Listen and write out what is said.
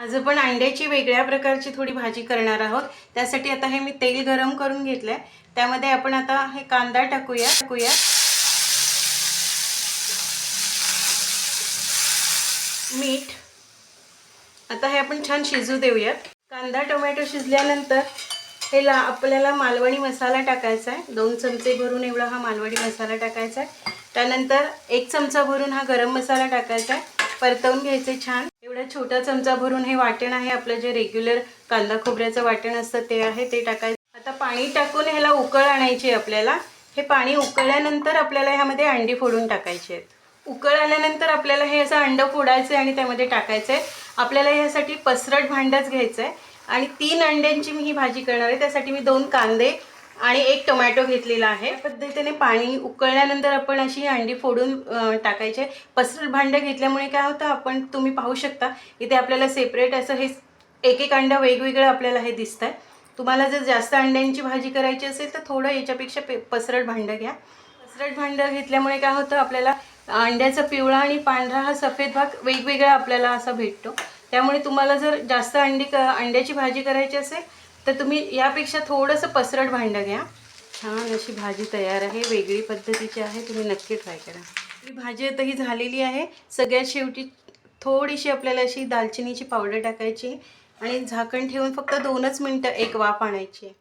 आज आपण अंड्याची वेगळ्या प्रकारची थोडी भाजी करणार आहोत. त्यासाठी आता हे मी तेल गरम करून घेतलंय. त्यामध्ये आपण आता हे कांदा टाकूया. टाकूया. मीठ. आता हे आपण छान शिजू देऊयात कांदा टोमॅटो शिजल्यानंतर हे ला आपल्याला मालवणी मसाला टाकायचा आहे. दोन चमचे भरून एवढा हा मालवणी मसाला टाकायचा आहे. त्यानंतर एक चमचा भरून हा गरम मसाला टाकायचा आहे. परतवून घ्यायचे छान. एवढ्या छोटा चमचा भरून हे वाटण आहे. आपलं जे रेग्युलर कांदा खोबऱ्याचं वाटण असतं ते आहे ते टाकायचं. आता पाणी टाकून ह्याला उकळ आणायची आपल्याला. हे पाणी उकळल्यानंतर आपल्याला ह्यामध्ये अंडी फोडून टाकायची आहेत. उकळ आल्यानंतर आपल्याला हे असं अंड फोडायचं आहे आणि त्यामध्ये टाकायचं आहे आपल्याला ह्यासाठी पसरट भांडच घ्यायचं आहे आणि तीन अंड्यांची मी ही भाजी करणार आहे. त्यासाठी मी दोन कांदे आणि एक टोमॅटो घेतलेला आहे. पद्धतीने पाणी उकळल्यानंतर आपण अशी ही अंडी फोडून टाकायचे. पसरट भांडं घेतल्यामुळे काय होतं आपण तुम्ही पाहू शकता इथे आपल्याला सेपरेट असं हे एक एक अंडं वेगवेगळं आपल्याला हे दिसतं आहे तुम्हाला जर जास्त अंड्यांची भाजी करायची असेल तर थोडं याच्यापेक्षा पे पसरट भांडं घ्या. पसरट भांडं घेतल्यामुळे काय होतं आपल्याला अंड्याचा पिवळा आणि पांढरा हा सफेद भाग वेगवेगळा आपल्याला असा भेटतो. त्यामुळे तुम्हाला जर जास्त अंडी क अंड्याची भाजी करायची असेल तर तुम्ही यापेक्षा थोडंसं पसरट भांडं घ्या. छान अशी भाजी तयार आहे. वेगळी पद्धतीची आहे. तुम्ही नक्की ट्राय करा. ही भाजी आता ही झालेली आहे. सगळ्यात शेवटी थोडीशी आपल्याला अशी दालचिनीची पावडर टाकायची आणि झाकण ठेवून फक्त दोनच मिनटं एक वाफ आणायची आहे.